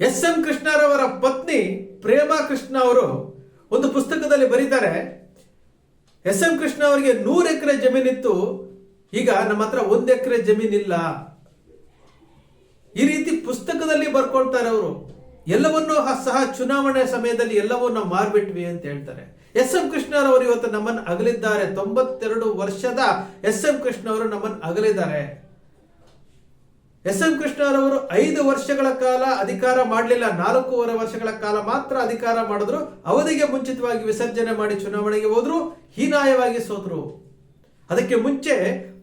S M ಕೃಷ್ಣರವರ ಪತ್ನಿ ಪ್ರೇಮಾ ಕೃಷ್ಣ ಅವರು ಒಂದು ಪುಸ್ತಕದಲ್ಲಿ ಬರೀತಾರೆ ಎಸ್ ಎಂ ಕೃಷ್ಣ ಅವರಿಗೆ ನೂರು ಎಕರೆ ಜಮೀನಿತ್ತು, ಈಗ ನಮ್ಮ ಹತ್ರ ಒಂದು ಎಕರೆ ಜಮೀನಿಲ್ಲ. ಈ ರೀತಿ ಪುಸ್ತಕದಲ್ಲಿ ಬರ್ಕೊಳ್ತಾರೆ ಅವರು. ಎಲ್ಲವನ್ನೂ ಸಹ ಚುನಾವಣೆ ಸಮಯದಲ್ಲಿ ಎಲ್ಲವನ್ನ ಮಾರ್ಬಿಟ್ವಿ ಅಂತ ಹೇಳ್ತಾರೆ. ಎಸ್ ಎಂ ಕೃಷ್ಣರವರು ಇವತ್ತು ನಮ್ಮನ್ನು ಅಗಲಿದ್ದಾರೆ. ತೊಂಬತ್ತೆರಡು ವರ್ಷದ ಎಸ್ ಎಂ ಕೃಷ್ಣ ಅವರು ನಮ್ಮನ್ನು ಅಗಲಿದ್ದಾರೆ. ಎಸ್ ಎಂ ಕೃಷ್ಣರವರು ಐದು ವರ್ಷಗಳ ಕಾಲ ಅಧಿಕಾರ ಮಾಡಲಿಲ್ಲ, ನಾಲ್ಕೂವರೆ ವರ್ಷಗಳ ಕಾಲ ಮಾತ್ರ ಅಧಿಕಾರ ಮಾಡಿದ್ರು, ಅವಧಿಗೆ ಮುಂಚಿತವಾಗಿ ವಿಸರ್ಜನೆ ಮಾಡಿ ಚುನಾವಣೆಗೆ ಹೋದ್ರು, ಹೀನಾಯವಾಗಿ ಸೋತರು. ಅದಕ್ಕೆ ಮುಂಚೆ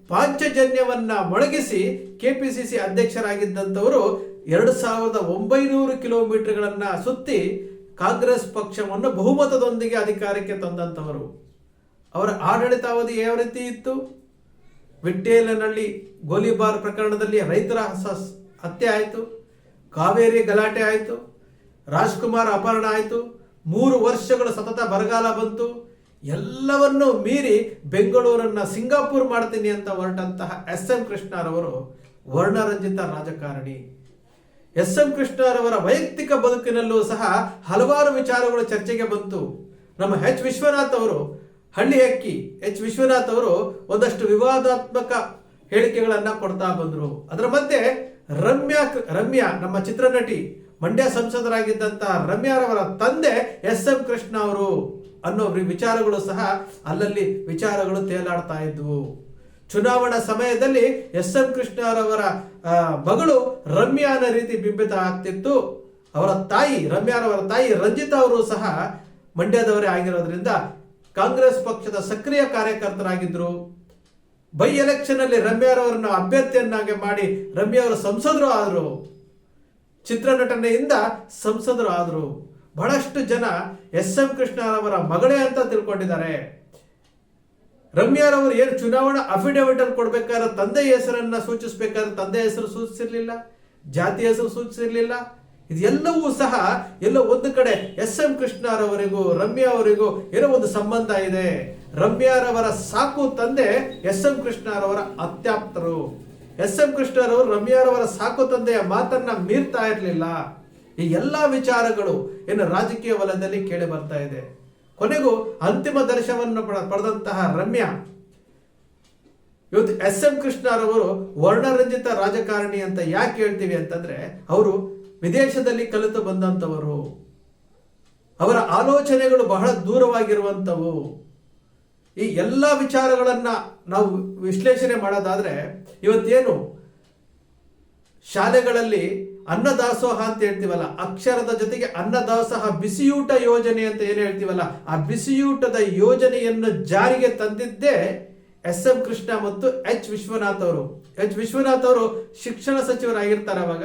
ಪಾಂಚಜನ್ಯವನ್ನ ಮೊಳಗಿಸಿ ಕೆಪಿಸಿಸಿ ಅಧ್ಯಕ್ಷರಾಗಿದ್ದಂಥವರು ಎರಡು ಸಾವಿರದ ಒಂಬೈನೂರು ಕಿಲೋಮೀಟರ್ಗಳನ್ನ ಸುತ್ತಿ ಕಾಂಗ್ರೆಸ್ ಪಕ್ಷವನ್ನು ಬಹುಮತದೊಂದಿಗೆ ಅಧಿಕಾರಕ್ಕೆ ತಂದಂಥವರು. ಅವರ ಆಡಳಿತಾವಧಿ ಯಾವ ರೀತಿ ಇತ್ತು? ವಿಟ್ಟೇಲನಹಳ್ಳಿ ಗೋಲಿಬಾರ್ ಪ್ರಕರಣದಲ್ಲಿ ರೈತರ ಹತ್ಯೆ ಆಯಿತು. ಕಾವೇರಿ ಗಲಾಟೆ ಆಯಿತು. ರಾಜ್ಕುಮಾರ್ ಅಪಹರಣ ಆಯಿತು. ಮೂರು ವರ್ಷಗಳು ಸತತ ಬರಗಾಲ ಬಂತು. ಎಲ್ಲವನ್ನೂ ಮೀರಿ ಬೆಂಗಳೂರನ್ನ ಸಿಂಗಾಪುರ್ ಮಾಡ್ತೀನಿ ಅಂತ ಹೊರಟಂತಹ ಎಸ್ ಎಂ ಕೃಷ್ಣರವರು ವರ್ಣರಂಜಿತ ರಾಜಕಾರಣಿ. ಎಸ್ ಎಂ ಕೃಷ್ಣರವರ ವೈಯಕ್ತಿಕ ಬದುಕಿನಲ್ಲೂ ಸಹ ಹಲವಾರು ವಿಚಾರಗಳು ಚರ್ಚೆಗೆ ಬಂತು. ನಮ್ಮ ಎಚ್ ವಿಶ್ವನಾಥ್ ಅವರು ಹಳ್ಳಿ ಹಕ್ಕಿ ಎಚ್ ವಿಶ್ವನಾಥ್ ಅವರು ಒಂದಷ್ಟು ವಿವಾದಾತ್ಮಕ ಹೇಳಿಕೆಗಳನ್ನ ಕೊಡ್ತಾ ಬಂದರು. ಅದರ ಮಧ್ಯೆ ರಮ್ಯಾ ರಮ್ಯಾ ನಮ್ಮ ಚಿತ್ರನಟಿ, ಮಂಡ್ಯ ಸಂಸದರಾಗಿದ್ದಂತಹ ರಮ್ಯಾರವರ ತಂದೆ ಎಸ್ ಎಂ ಕೃಷ್ಣ ಅವರು ಅನ್ನೋ ವಿಚಾರಗಳು ಸಹ ಅಲ್ಲಲ್ಲಿ ವಿಚಾರಗಳು ತೇಲಾಡ್ತಾ ಇದ್ವು. ಚುನಾವಣಾ ಸಮಯದಲ್ಲಿ ಎಸ್ ಎಂ ಕೃಷ್ಣರವರ ಮಗಳು ರಮ್ಯಾನ ರೀತಿ ಬಿಂಬಿತ ಆಗ್ತಿತ್ತು. ಅವರ ತಾಯಿ ರಮ್ಯಾರವರ ತಾಯಿ ರಂಜಿತಾ ಅವರು ಸಹ ಮಂಡ್ಯದವರೇ ಆಗಿರೋದ್ರಿಂದ ಕಾಂಗ್ರೆಸ್ ಪಕ್ಷದ ಸಕ್ರಿಯ ಕಾರ್ಯಕರ್ತರಾಗಿದ್ದರು ಬೈ ಎಲೆಕ್ಷನ್ ಅಲ್ಲಿ ರಮ್ಯಾರವರನ್ನು ಅಭ್ಯರ್ಥಿಯನ್ನಾಗಿ ಮಾಡಿ ರಮ್ಯಾವರು ಸಂಸದರು ಆದರು. ಚಿತ್ರನಟನೆಯಿಂದ ಸಂಸದರು ಆದರು. ಬಹಳಷ್ಟು ಜನ ಎಸ್ ಎಂ ಕೃಷ್ಣರವರ ಮಗಳೇ ಅಂತ ತಿಳ್ಕೊಂಡಿದ್ದಾರೆ. ರಮ್ಯಾರವರು ಏನು ಚುನಾವಣಾ ಅಫಿಡವಿಟ್ ಅಲ್ಲಿ ಕೊಡ್ಬೇಕಾದ್ರೆ ತಂದೆ ಹೆಸರನ್ನ ಸೂಚಿಸಬೇಕಾದ್ರೆ ತಂದೆ ಹೆಸರು ಸೂಚಿಸಿರ್ಲಿಲ್ಲ, ಜಾತಿ ಹೆಸರು ಸೂಚಿಸಿರ್ಲಿಲ್ಲ ಇದೆಲ್ಲವೂ ಸಹ ಎಲ್ಲೋ ಒಂದು ಕಡೆ ಎಸ್ ಎಂ ಕೃಷ್ಣರವರಿಗೂ ರಮ್ಯಾ ಅವರಿಗೂ ಏನೋ ಒಂದು ಸಂಬಂಧ ಇದೆ. ರಮ್ಯಾರವರ ಸಾಕು ತಂದೆ ಎಸ್ ಎಂ ಕೃಷ್ಣರವರ ಅತ್ಯಾಪ್ತರು. ಎಸ್ ಎಂ ಕೃಷ್ಣರವರು ರಮ್ಯಾರವರ ಸಾಕು ತಂದೆಯ ಮಾತನ್ನ ಮೀರ್ತಾ ಇರಲಿಲ್ಲ. ಈ ಎಲ್ಲಾ ವಿಚಾರಗಳು ಏನು ರಾಜಕೀಯ ವಲಯದಲ್ಲಿ ಕೇಳಿ ಬರ್ತಾ ಇದೆ. ಕೊನೆಗೂ ಅಂತಿಮ ದರ್ಶನವನ್ನು ಪಡ, ಪಡೆದಂತಹ ರಮ್ಯಾ. ಇವತ್ತು ಎಸ್ ಎಂ ಕೃಷ್ಣರವರು ವರ್ಣರಂಜಿತ ರಾಜಕಾರಣಿ ಅಂತ ಯಾಕೆ ಹೇಳ್ತೀವಿ ಅಂತಂದ್ರೆ, ಅವರು ವಿದೇಶದಲ್ಲಿ ಕಲಿತು ಬಂದಂಥವರು, ಅವರ ಆಲೋಚನೆಗಳು ಬಹಳ ದೂರವಾಗಿರುವಂಥವು, ಈ ಎಲ್ಲ ವಿಚಾರಗಳನ್ನು ನಾವು ವಿಶ್ಲೇಷಣೆ ಮಾಡೋದಾದ್ರೆ, ಇವತ್ತೇನು ಶಾಲೆಗಳಲ್ಲಿ ಅನ್ನದಾಸೋಹ ಅಂತ ಹೇಳ್ತೀವಲ್ಲ, ಅಕ್ಷರದ ಜೊತೆಗೆ ಅನ್ನದಾಸೋಹ ಬಿಸಿಯೂಟ ಯೋಜನೆ ಅಂತ ಏನು ಹೇಳ್ತೀವಲ್ಲ, ಆ ಬಿಸಿಯೂಟದ ಯೋಜನೆಯನ್ನು ಜಾರಿಗೆ ತಂದಿದ್ದೇ ಎಸ್ ಎಂ ಕೃಷ್ಣ ಮತ್ತು ಎಚ್ ವಿಶ್ವನಾಥ್ ಅವರು. ಎಚ್ ವಿಶ್ವನಾಥ್ ಅವರು ಶಿಕ್ಷಣ ಸಚಿವರಾಗಿರ್ತಾರೆ ಅವಾಗ.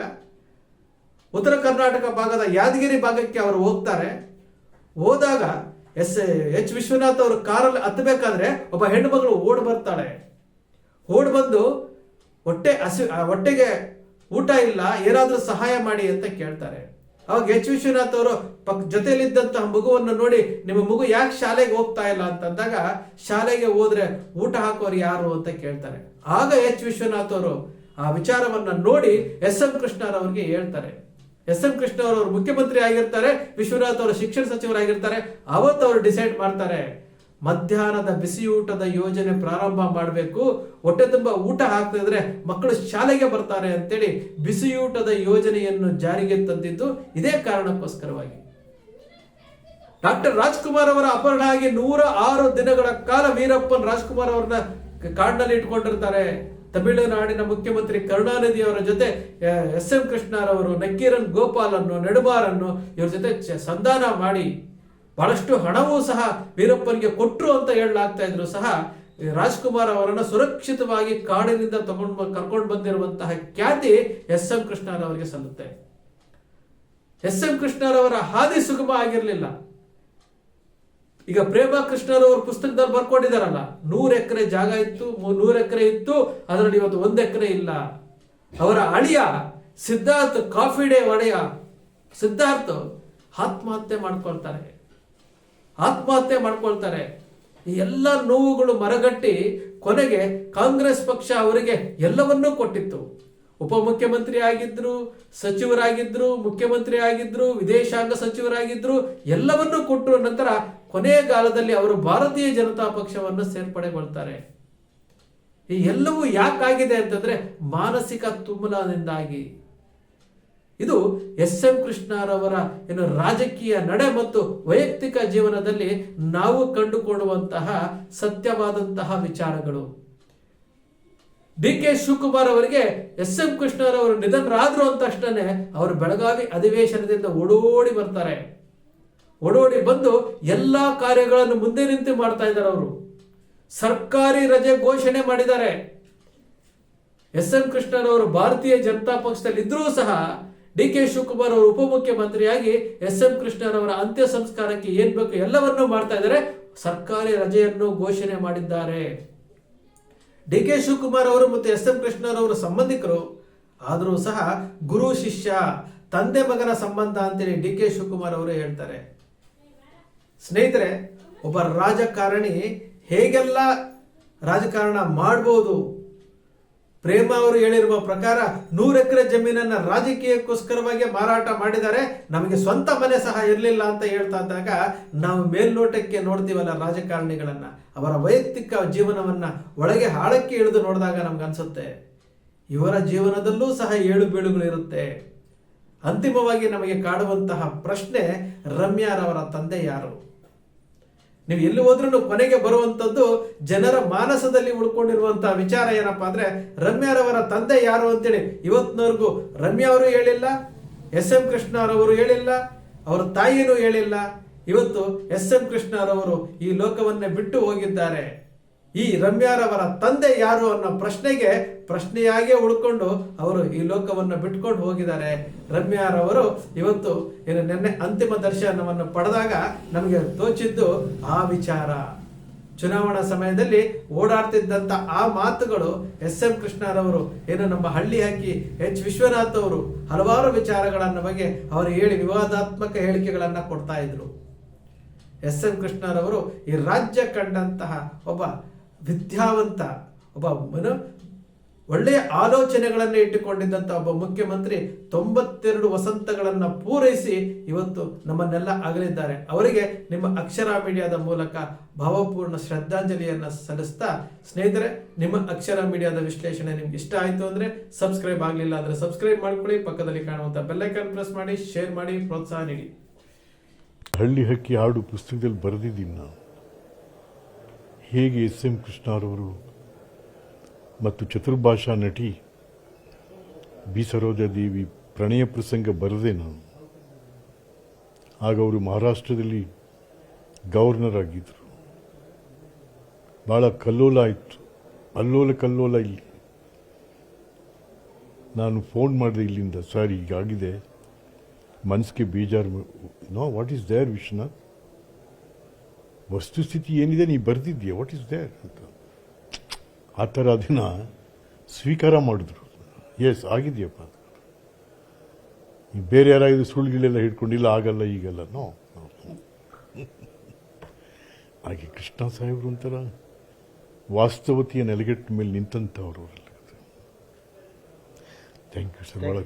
ಉತ್ತರ ಕರ್ನಾಟಕ ಭಾಗದ ಯಾದಗಿರಿ ಭಾಗಕ್ಕೆ ಅವರು ಹೋಗ್ತಾರೆ. ಹೋದಾಗ ಎಸ್ ಎಚ್ ವಿಶ್ವನಾಥ್ ಅವರು ಕಾರಲ್ಲಿ ಹತ್ತಬೇಕಾದ್ರೆ ಒಬ್ಬ ಹೆಣ್ಣು ಮಗಳು ಓಡ್ ಬರ್ತಾಳೆ. ಓಡ್ ಬಂದು ಹೊಟ್ಟೆ ಹಸಿ ಹೊಟ್ಟೆಗೆ ಊಟ ಇಲ್ಲ, ಏನಾದರೂ ಸಹಾಯ ಮಾಡಿ ಅಂತ ಕೇಳ್ತಾರೆ. ಅವಾಗ ಎಚ್ ವಿಶ್ವನಾಥ್ ಅವರು ಪಕ್, ಜೊತೆಯಲ್ಲಿದ್ದಂತಹ ಮಗುವನ್ನು ನೋಡಿ ನಿಮ್ಮ ಮಗು ಯಾಕೆ ಶಾಲೆಗೆ ಹೋಗ್ತಾ ಇಲ್ಲ ಅಂತಂದಾಗ ಶಾಲೆಗೆ ಹೋದ್ರೆ ಊಟ ಹಾಕೋರು ಯಾರು ಅಂತ ಕೇಳ್ತಾರೆ. ಆಗ ಎಚ್ ವಿಶ್ವನಾಥ್ ಅವರು ಆ ವಿಚಾರವನ್ನ ನೋಡಿ ಎಸ್ ಎಂ ಕೃಷ್ಣರವ್ರಿಗೆ ಹೇಳ್ತಾರೆ. ಎಸ್ ಎಂ ಕೃಷ್ಣ ಅವರು ಮುಖ್ಯಮಂತ್ರಿ ಆಗಿರ್ತಾರೆ, ವಿಶ್ವನಾಥ್ ಅವರು ಶಿಕ್ಷಣ ಸಚಿವರಾಗಿರ್ತಾರೆ, ಅವತ್ತು ಅವರು ಡಿಸೈಡ್ ಮಾಡ್ತಾರೆ, ಮಧ್ಯಾಹ್ನದ ಬಿಸಿಯೂಟದ ಯೋಜನೆ ಪ್ರಾರಂಭ ಮಾಡಬೇಕು, ಹೊಟ್ಟೆ ತುಂಬ ಊಟ ಹಾಕ್ತಾ ಇದ್ರೆ ಮಕ್ಕಳು ಶಾಲೆಗೆ ಬರ್ತಾರೆ ಅಂತೇಳಿ ಬಿಸಿಯೂಟದ ಯೋಜನೆಯನ್ನು ಜಾರಿಗೆ ತಂದಿದ್ದು ಇದೇ ಕಾರಣಕ್ಕೋಸ್ಕರವಾಗಿ. ಡಾಕ್ಟರ್ ರಾಜ್ಕುಮಾರ್ ಅವರ ಅಪಹರಣ ಆಗಿ ನೂರ ಆರು ದಿನಗಳ ಕಾಲ ವೀರಪ್ಪನ್ ರಾಜ್ಕುಮಾರ್ ಅವರನ್ನ ಕಾಡಿನಲ್ಲಿ ಇಟ್ಕೊಂಡಿರ್ತಾರೆ. ತಮಿಳುನಾಡಿನ ಮುಖ್ಯಮಂತ್ರಿ ಕರುಣಾನಿಧಿ ಅವರ ಜೊತೆ ಎಸ್ ಎಂ ಕೃಷ್ಣರವರು, ನಕ್ಕೀರನ್ ಗೋಪಾಲನ್ನು, ನೆಡುಬಾರನ್ನು ಇವ್ರ ಜೊತೆ ಸಂಧಾನ ಮಾಡಿ ಬಹಳಷ್ಟು ಹಣವೂ ಸಹ ವೀರಪ್ಪನಿಗೆ ಕೊಟ್ಟರು ಅಂತ ಹೇಳಲಾಗ್ತಾ ಇದ್ರು. ಸಹ, ರಾಜ್ಕುಮಾರ್ ಅವರನ್ನು ಸುರಕ್ಷಿತವಾಗಿ ಕಾಡಿನಿಂದ ತಗೊಂಡು ಕರ್ಕೊಂಡು ಬಂದಿರುವಂತಹ ಖ್ಯಾತಿ ಎಸ್ ಎಂ ಕೃಷ್ಣರವರಿಗೆ ಸಲ್ಲುತ್ತೆ. ಎಸ್ ಎಂ ಕೃಷ್ಣರವರ ಹಾದಿ ಸುಗಮ ಆಗಿರಲಿಲ್ಲ. ಈಗ ಪ್ರೇಮ ಕೃಷ್ಣರವರು ಪುಸ್ತಕದಲ್ಲಿ ಬರ್ಕೊಂಡಿದಾರಲ್ಲ ನೂರ ಎಕರೆ ಜಾಗ ಇತ್ತು ನೂರ ಎಕರೆ ಇತ್ತು, ಅದರಲ್ಲಿ ಇವತ್ತು ಒಂದ್ ಎಕರೆ ಇಲ್ಲ. ಅವರ ಅಳಿಯ ಸಿದ್ಧಾರ್ಥ್ ಕಾಫಿ ಡೇ ಒಡೆಯ, ಸಿದ್ಧಾರ್ಥ್ ಆತ್ಮಹತ್ಯೆ ಮಾಡ್ಕೊಳ್ತಾರೆ. ಆತ್ಮಹತ್ಯೆ ಮಾಡ್ಕೊಳ್ತಾರೆ. ಈ ಎಲ್ಲ ನೋವುಗಳು ಮರಗಟ್ಟಿ ಕೊನೆಗೆ ಕಾಂಗ್ರೆಸ್ ಪಕ್ಷ ಅವರಿಗೆ ಎಲ್ಲವನ್ನೂ ಕೊಟ್ಟಿತ್ತು. ಉಪಮುಖ್ಯಮಂತ್ರಿ ಆಗಿದ್ರು ಸಚಿವರಾಗಿದ್ರು ಮುಖ್ಯಮಂತ್ರಿ ಆಗಿದ್ರು ವಿದೇಶಾಂಗ ಸಚಿವರಾಗಿದ್ರು, ಎಲ್ಲವನ್ನೂ ಕೊಟ್ಟರು ನಂತರ ಕೊನೆಯ ಕಾಲದಲ್ಲಿ ಅವರು ಭಾರತೀಯ ಜನತಾ ಪಕ್ಷವನ್ನು ಸೇರ್ಪಡೆಗೊಳ್ತಾರೆ. ಈ ಎಲ್ಲವೂ ಯಾಕಾಗಿದೆ ಅಂತಂದ್ರೆ ಮಾನಸಿಕ ತುಂಬಲದಿಂದಾಗಿ ಇದು ಎಸ್ ಎಂ ಕೃಷ್ಣರವರ ಏನು ರಾಜಕೀಯ ನಡೆ ಮತ್ತು ವೈಯಕ್ತಿಕ ಜೀವನದಲ್ಲಿ ನಾವು ಕಂಡುಕೊಳ್ಳುವಂತಹ ಸತ್ಯವಾದಂತಹ ವಿಚಾರಗಳು. ಡಿ ಕೆ ಶಿವಕುಮಾರ್ ಅವರಿಗೆ ಎಸ್ ಎಂ ಕೃಷ್ಣರವರು ನಿಧನರಾದ್ರು ಅಂತ ತಕ್ಷಣ ಅವರು ಬೆಳಗಾವಿ ಅಧಿವೇಶನದಿಂದ ಓಡೋಡಿ ಬರ್ತಾರೆ. ಓಡೋಡಿ ಬಂದು ಎಲ್ಲಾ ಕಾರ್ಯಗಳನ್ನು ಮುಂದೆ ನಿಂತು ಮಾಡ್ತಾ ಇದ್ದಾರೆ ಅವರು. ಸರ್ಕಾರಿ ರಜೆ ಘೋಷಣೆ ಮಾಡಿದ್ದಾರೆ. ಎಸ್ ಎಂ ಕೃಷ್ಣರವರು ಭಾರತೀಯ ಜನತಾ ಪಕ್ಷದಲ್ಲಿ ಇದ್ರೂ ಸಹ ಡಿ ಕೆ ಶಿವಕುಮಾರ್ ಅವರು ಉಪಮುಖ್ಯಮಂತ್ರಿಯಾಗಿ ಎಸ್ ಎಂ ಕೃಷ್ಣರವರ ಅಂತ್ಯ ಸಂಸ್ಕಾರಕ್ಕೆ ಏನ್ ಬೇಕು ಎಲ್ಲವನ್ನೂ ಮಾಡ್ತಾ ಇದ್ದಾರೆ. ಸರ್ಕಾರಿ ರಜೆಯನ್ನು ಘೋಷಣೆ ಮಾಡಿದ್ದಾರೆ. ಡಿ ಕೆ ಶಿವಕುಮಾರ್ ಅವರು ಮತ್ತು ಎಸ್ ಎಂ ಕೃಷ್ಣರವರು ಸಂಬಂಧಿಕರು, ಆದರೂ ಸಹ ಗುರು, ಶಿಷ್ಯ, ತಂದೆ, ಮಗನ ಸಂಬಂಧ ಅಂತೇಳಿ ಡಿ ಕೆ ಶಿವಕುಮಾರ್ ಅವರು ಹೇಳ್ತಾರೆ. ಸ್ನೇಹಿತರೆ, ಒಬ್ಬ ರಾಜಕಾರಣಿ ಹೇಗೆಲ್ಲ ರಾಜಕಾರಣ ಮಾಡ್ಬೋದು ಪ್ರೇಮ ಅವರು ಹೇಳಿರುವ ಪ್ರಕಾರ ನೂರು ಎಕರೆ ಜಮೀನನ್ನ ರಾಜಕೀಯಕ್ಕೋಸ್ಕರವಾಗಿ ಮಾರಾಟ ಮಾಡಿದ್ದಾರೆ ನಮಗೆ ಸ್ವಂತ ಮನೆ ಸಹ ಇರಲಿಲ್ಲ ಅಂತ ಹೇಳ್ತಾ ಇದ್ದಾಗ ನಾವು ಮೇಲ್ನೋಟಕ್ಕೆ ನೋಡ್ತೀವಲ್ಲ ರಾಜಕಾರಣಿಗಳನ್ನ, ಅವರ ವೈಯಕ್ತಿಕ ಜೀವನವನ್ನ ಒಳಗೆ ಆಳಕ್ಕೆ ಇಳಿದು ನೋಡಿದಾಗ ನಮ್ಗೆ ಅನ್ಸುತ್ತೆ, ಇವರ ಜೀವನದಲ್ಲೂ ಸಹ ಏಳು ಬೀಳುಗಳು ಇರುತ್ತೆ. ಅಂತಿಮವಾಗಿ ನಮಗೆ ಕಾಡುವಂತಹ ಪ್ರಶ್ನೆ ರಮ್ಯಾರವರ ತಂದೆ ಯಾರು? ನೀವು ಎಲ್ಲಿ ಹೋದ್ರೂ ಕೊನೆಗೆ ಬರುವಂತದ್ದು ಜನರ ಮಾನಸದಲ್ಲಿ ಉಳ್ಕೊಂಡಿರುವಂತಹ ವಿಚಾರ ಏನಪ್ಪಾ ಅಂದ್ರೆ ರಮ್ಯಾರವರ ತಂದೆ ಯಾರು ಅಂತೇಳಿ ಇವತ್ತಿನವರೆಗೂ ರಮ್ಯಾ ಅವರು ಹೇಳಿಲ್ಲ ಎಸ್ ಎಂ ಕೃಷ್ಣರವರು ಹೇಳಿಲ್ಲ, ಅವರ ತಾಯಿಯೂ ಹೇಳಿಲ್ಲ. ಇವತ್ತು ಎಸ್ ಎಂ ಕೃಷ್ಣರವರು ಈ ಲೋಕವನ್ನೇ ಬಿಟ್ಟು ಹೋಗಿದ್ದಾರೆ. ಈ ರಮ್ಯಾರವರ ತಂದೆ ಯಾರು ಅನ್ನೋ ಪ್ರಶ್ನೆಗೆ ಪ್ರಶ್ನೆಯಾಗೇ ಉಳ್ಕೊಂಡು ಅವರು ಈ ಲೋಕವನ್ನು ಬಿಟ್ಕೊಂಡು ಹೋಗಿದ್ದಾರೆ. ರಮ್ಯಾರವರು ಇವತ್ತು ಏನು ನಿನ್ನೆ ಅಂತಿಮ ದರ್ಶನವನ್ನು ಪಡೆದಾಗ ನಮಗೆ ತೋಚಿದ್ದು ಆ ವಿಚಾರ. ಚುನಾವಣಾ ಸಮಯದಲ್ಲಿ ಓಡಾಡ್ತಿದ್ದಂಥ ಆ ಮಾತುಗಳು ಎಸ್ ಎಂ ಕೃಷ್ಣರವರು ಏನು ನಮ್ಮ ಹಳ್ಳಿ ಹಾಕಿ ಎಚ್ ವಿಶ್ವನಾಥ್ ಅವರು ಹಲವಾರು ವಿಚಾರಗಳನ್ನು ಬಗ್ಗೆ ಅವರು ಹೇಳಿ ವಿವಾದಾತ್ಮಕ ಹೇಳಿಕೆಗಳನ್ನು ಕೊಡ್ತಾ ಇದ್ರು. ಎಸ್ ಎಂ ಕೃಷ್ಣರವರು ಈ ರಾಜ್ಯ ಕಂಡಂತಹ ಒಬ್ಬ ವಿದ್ಯಾವಂತ ಒಬ್ಬ ಮನ ಒಳ್ಳೆಯ ಆಲೋಚನೆಗಳನ್ನು ಇಟ್ಟುಕೊಂಡಿದ್ದಂಥ ಒಬ್ಬ ಮುಖ್ಯಮಂತ್ರಿ ತೊಂಬತ್ತೆರಡು ವಸಂತಗಳನ್ನು ಪೂರೈಸಿ ಇವತ್ತು ನಮ್ಮನ್ನೆಲ್ಲ ಅಗಲಿದ್ದಾರೆ. ಅವರಿಗೆ ನಿಮ್ಮ ಅಕ್ಷರ ಮೀಡಿಯಾದ ಮೂಲಕ ಭಾವಪೂರ್ಣ ಶ್ರದ್ಧಾಂಜಲಿಯನ್ನು ಸಲ್ಲಿಸ್ತಾ ಸ್ನೇಹಿತರೆ, ನಿಮ್ಮ ಅಕ್ಷರ ಮೀಡಿಯಾದ ವಿಶ್ಲೇಷಣೆ ನಿಮ್ಗೆ ಇಷ್ಟ ಆಯಿತು ಅಂದರೆ ಸಬ್ಸ್ಕ್ರೈಬ್ ಆಗಲಿಲ್ಲ ಅಂದರೆ ಸಬ್ಸ್ಕ್ರೈಬ್ ಮಾಡ್ಕೊಳ್ಳಿ, ಪಕ್ಕದಲ್ಲಿ ಕಾಣುವಂಥ ಬೆಲ್ಲೈಕನ್ ಪ್ರೆಸ್ ಮಾಡಿ, ಶೇರ್ ಮಾಡಿ, ಪ್ರೋತ್ಸಾಹ ನೀಡಿ. ಹಳ್ಳಿ ಹಕ್ಕಿ ಹಾಡು ಪುಸ್ತಕದಲ್ಲಿ ಬರೆದಿದ್ದೀನಿ ನಾನು. ಹೇಗೆ ಎಸ್ ಎಂ ಕೃಷ್ಣರವರು ಮತ್ತು ಚತುರ್ಭಾಷಾ ನಟಿ ಬಿ ಸರೋಜಾದೇವಿ ಪ್ರಣಯ ಪ್ರಸಂಗ ಬರದೆ ನಾನು. ಆಗ ಅವರು ಮಹಾರಾಷ್ಟ್ರದಲ್ಲಿ ಗವರ್ನರ್ ಆಗಿದ್ದರು ಭಾಳ ಕಲ್ಲೋಲ ಆಯಿತು. ಅಲ್ಲೋಲ ಕಲ್ಲೋಲ ಇಲ್ಲಿ. ನಾನು ಫೋನ್ ಮಾಡಿದೆ ಇಲ್ಲಿಂದ, ಸರ್, ಹೀಗಾಗಿದೆ. ಮನಸ್ಸಿಗೆ ಬೇಜಾರು no what is there Vishwanath ವಸ್ತುಸ್ಥಿತಿ ಏನಿದೆ ನೀ ಬರೆದಿದ್ದೀಯ ವಾಟ್ ಇಸ್ ದೇರ್ ಅಂತ. ಆ ಥರ ಅದನ್ನು ಸ್ವೀಕಾರ ಮಾಡಿದ್ರು. ಎಸ್ ಆಗಿದೆಯಪ್ಪ. ಬೇರೆ ಯಾರಾಗಿದ್ದು ಸುಳ್ಳುಗಳೆಲ್ಲ ಹಿಡ್ಕೊಂಡಿಲ್ಲ ಆಗಲ್ಲ ಈಗಲ್ಲ. ನೋ ಹಾಗೆ ಕೃಷ್ಣ ಸಾಹೇಬ್ರು ಒಂಥರ ವಾಸ್ತವತೆಯ ನೆಲೆಗೆಟ್ಟ ಮೇಲೆ ನಿಂತಂಥವ್ರು ಥ್ಯಾಂಕ್ ಯು ಸರ್ ಭಾಳ